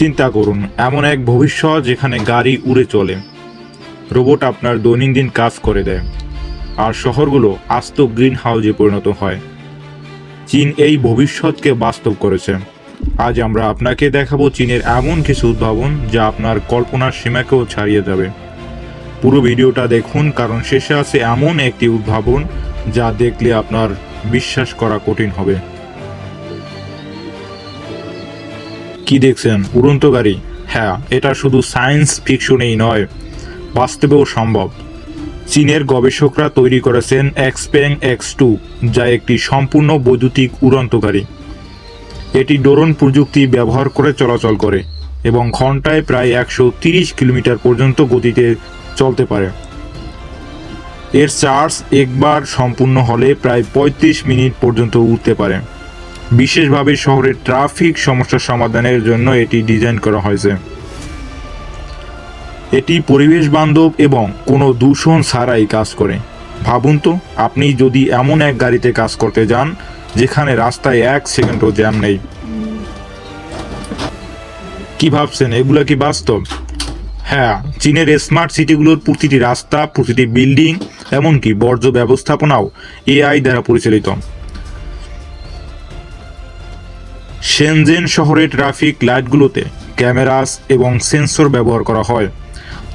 চিন্তা করুন, এমন এক ভবিষ্যৎ যেখানে গাড়ি উড়ে চলে। রোবট আপনার দৈনন্দিন কাজ করে দেয়, আর শহরগুলো আস্ত গ্রিন হাউজে পরিণত হয়। চীন এই ভবিষ্যৎকে বাস্তব করেছে। আজ আমরা আপনাকে দেখাবো চীনের এমন কিছু উদ্ভাবন যা আপনার কল্পনার সীমাকেও ছাড়িয়ে যাবে। পুরো ভিডিওটা দেখুন, কারণ শেষে আছে এমন একটি উদ্ভাবন যা দেখলে আপনার বিশ্বাস করা কঠিন হবে। কি দেখছেন? উড়ন্ত গাড়ি। হ্যাঁ এটা শুধু সায়েন্স ফিকশনেই নয়, বাস্তবেও সম্ভব। চীনের গবেষকরা তৈরি করেছেন এক্সপ্যাং এক্স টু, যা একটি সম্পূর্ণ বৈদ্যুতিক উড়ন্ত গাড়ি। এটি ড্রোন প্রযুক্তি ব্যবহার করে চলাচল করে এবং ঘন্টায় প্রায় একশো তিরিশ কিলোমিটার পর্যন্ত গতিতে চলতে পারে। এর চার্জ একবার সম্পূর্ণ হলে প্রায় পঁয়ত্রিশ মিনিট পর্যন্ত উঠতে পারে। বিশেষভাবে শহরের ট্রাফিক সমস্যা সমাধানের জন্য এটি ডিজাইন করা হয়েছে। এটি পরিবেশ বান্ধব এবং কোনো দূষণ ছাড়াই কাজ করে। ভাবুন তো, আপনি যদি এমন এক গাড়িতে কাজ করতে যান, যেখানে রাস্তায় এক সেকেন্ডও জ্যাম নেই। কি ভাবছেন, এগুলো কি বাস্তব? হ্যাঁ চীনের স্মার্ট সিটিগুলোর প্রতিটি রাস্তা, প্রতিটি বিল্ডিং, এমনকি বর্জ্য ব্যবস্থাপনাও এআই দ্বারা পরিচালিত। শেনজেন শহরের ট্রাফিক লাইটগুলোতে ক্যামেরাস এবং সেন্সর ব্যবহার করা হয়,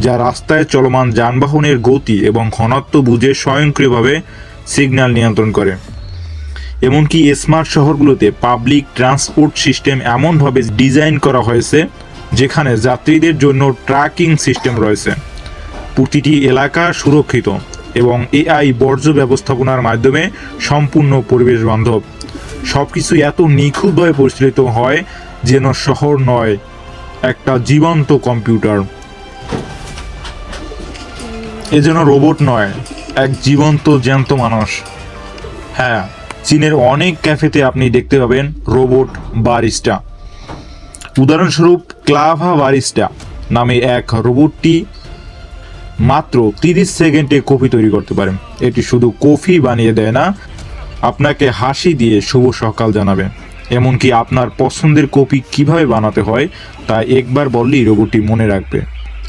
যা রাস্তায় চলমান যানবাহনের গতি এবং ঘনত্ব বুঝে স্বয়ংক্রিয়ভাবে সিগন্যাল নিয়ন্ত্রণ করে। এমনকি স্মার্ট শহরগুলোতে পাবলিক ট্রান্সপোর্ট সিস্টেম এমনভাবে ডিজাইন করা হয়েছে, যেখানে যাত্রীদের জন্য ট্র্যাকিং সিস্টেম রয়েছে। প্রতিটি এলাকা সুরক্ষিত এবং এআই বর্জ্য ব্যবস্থাপনার মাধ্যমে সম্পূর্ণ পরিবেশ বান্ধব। সবকিছু এত নিখুঁতভাবে পরিচালিত হয় যেন শহর নয়, একটা জীবন্ত কম্পিউটার। এ যেন রোবট নয়, এক জীবন্ত, জ্যান্ত মানুষ। হ্যাঁ চীনের অনেক ক্যাফেতে আপনি দেখতে পাবেন রোবট বারিস্টা। উদাহরণস্বরূপ ক্লাভা বারিস্টা নামে এক রোবটটি মাত্র তিরিশ সেকেন্ডে কফি তৈরি করতে পারেন এটি শুধু কফি বানিয়ে দেয় না আপনাকে হাসি দিয়ে শুভ সকাল জানাবে এমনকি আপনার পছন্দের কপি কীভাবে বানাতে হয়, তা একবার বললেই রোবটটি মনে রাখবে।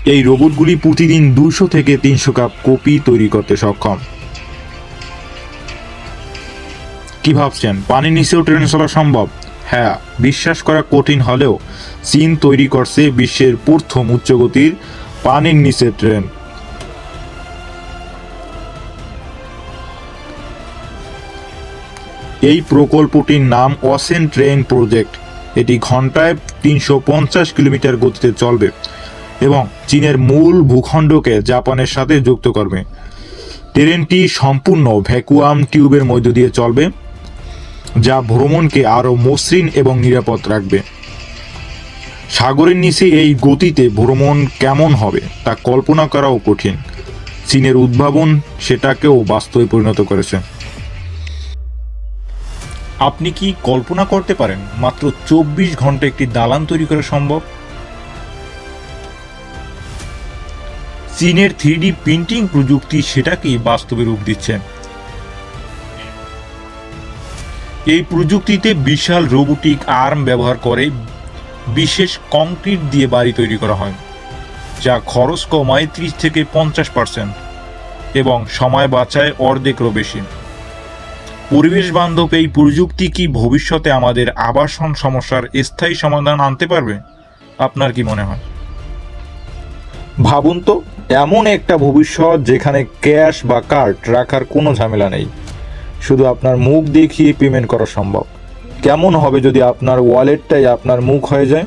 এই রোবটগুলি প্রতিদিন দুশো থেকে তিনশো কাপ কপি তৈরি করতে সক্ষম। কি ভাবছেন? পানির নিচেও ট্রেন চলা সম্ভব? হ্যাঁ বিশ্বাস করা কঠিন হলেও চীন তৈরি করছে বিশ্বের প্রথম উচ্চগতির পানির নিচে ট্রেন। এই প্রকল্পটির নাম অসেন ট্রেন প্রজেক্ট এটি ঘন্টায় তিনশো পঞ্চাশ কিলোমিটার গতিতে চলবে এবং চীনের মূল ভূখণ্ডকে জাপানের সাথে যুক্ত করবে। ট্রেনটি সম্পূর্ণ ভ্যাকুয়াম টিউবের মধ্য দিয়ে চলবে, যা ভ্রমণকে আরও মসৃণ এবং নিরাপদ রাখবে। সাগরের নিচে এই গতিতে ভ্রমণ কেমন হবে তা কল্পনা করাও কঠিন। চীনের উদ্ভাবন সেটাকেও বাস্তবে পরিণত করেছে। আপনি কি কল্পনা করতে পারেন মাত্র চব্বিশ ঘণ্টা একটি দালান তৈরি করা সম্ভব? চীনের থ্রি প্রিন্টিং প্রযুক্তি সেটাকেই বাস্তবে রূপ দিচ্ছে? এই প্রযুক্তিতে বিশাল রোবোটিক আর্ম ব্যবহার করে বিশেষ কংক্রিট দিয়ে বাড়ি তৈরি করা হয়, যা খরচ কমায় ত্রিশ থেকে পঞ্চাশ পার্সেন্ট এবং সময় বাঁচায় অর্ধেকেরও বেশি। পরিবেশ বান্ধব এই প্রযুক্তি কি ভবিষ্যতে আমাদের আবাসন সমস্যার স্থায়ী সমাধান আনতে পারবে? আপনার কি মনে হয়? ভাবুন তো, এমন একটা ভবিষ্যৎ যেখানে ক্যাশ বা কার্ড রাখার কোনো ঝামেলা নেই। শুধু আপনার মুখ দেখিয়ে পেমেন্ট করা সম্ভব। কেমন হবে যদি আপনার ওয়ালেটটাই আপনার মুখ হয়ে যায়?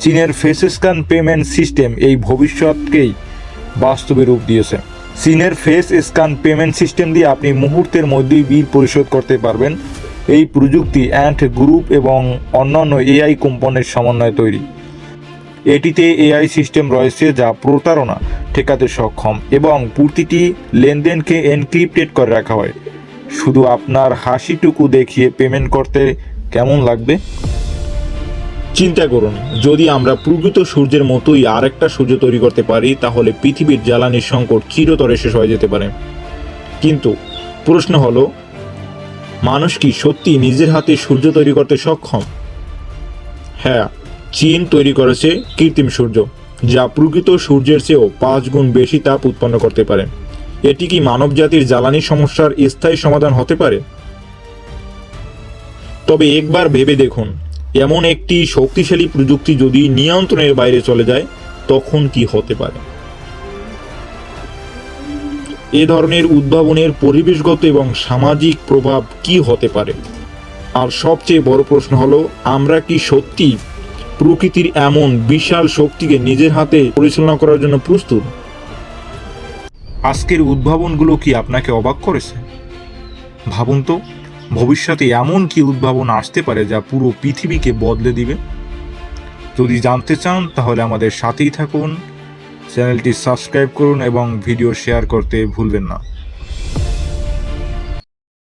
চীনের ফেসস্ক্যান পেমেন্ট সিস্টেম এই ভবিষ্যৎকেই বাস্তবে রূপ দিয়েছে। চীনের ফেস স্ক্যান পেমেন্ট সিস্টেম দিয়ে আপনি মুহূর্তের মধ্যেই বিল পরিশোধ করতে পারবেন। এই প্রযুক্তি অ্যান্ড গ্রুপ এবং অন্যান্য এআই কোম্পানির সমন্বয়ে তৈরি। এটিতে এআই সিস্টেম রয়েছে যা প্রতারণা ঠেকাতে সক্ষম এবং প্রতিটি লেনদেনকে এনক্রিপ্টেড করে রাখা হয়। শুধু আপনার হাসিটুকু দেখিয়ে পেমেন্ট করতে কেমন লাগবে? চিন্তা করুন, যদি আমরা প্রকৃত সূর্যের মতোই আরেকটা সূর্য তৈরি করতে পারি, তাহলে পৃথিবীর জ্বালানির সংকট চিরতরে শেষ হয়ে যেতে পারে। কিন্তু প্রশ্ন হলো, মানুষ কি সত্যি নিজের হাতে সূর্য তৈরি করতে সক্ষম? হ্যাঁ চীন তৈরি করেছে কৃত্রিম সূর্য, যা প্রকৃত সূর্যের চেয়েও পাঁচ গুণ বেশি তাপ উৎপন্ন করতে পারে। এটি কি মানবজাতির জ্বালানি সমস্যার স্থায়ী সমাধান হতে পারে? তবে একবার ভেবে দেখুন এমন একটি শক্তিশালী প্রযুক্তি যদি নিয়ন্ত্রণের বাইরে চলে যায়, তখন কি হতে পারে? এ ধরনের উদ্ভাবনের পরিবেশগত এবং সামাজিক প্রভাব কি হতে পারে? আর সবচেয়ে বড় প্রশ্ন হলো, আমরা কি সত্যি প্রকৃতির এমন বিশাল শক্তিকে নিজের হাতে পরিচালনা করার জন্য প্রস্তুত? আজকের উদ্ভাবনগুলো কি আপনাকে অবাক করেছে? ভাবুন তো। ভবিষ্যতে এমন কি উদ্ভাবন আসতে পারে যা পুরো পৃথিবীকে বদলে দিবে? যদি জানতে চান, তাহলে আমাদের সাথেই থাকুন। চ্যানেলটি সাবস্ক্রাইব করুন এবং ভিডিও শেয়ার করতে ভুলবেন না।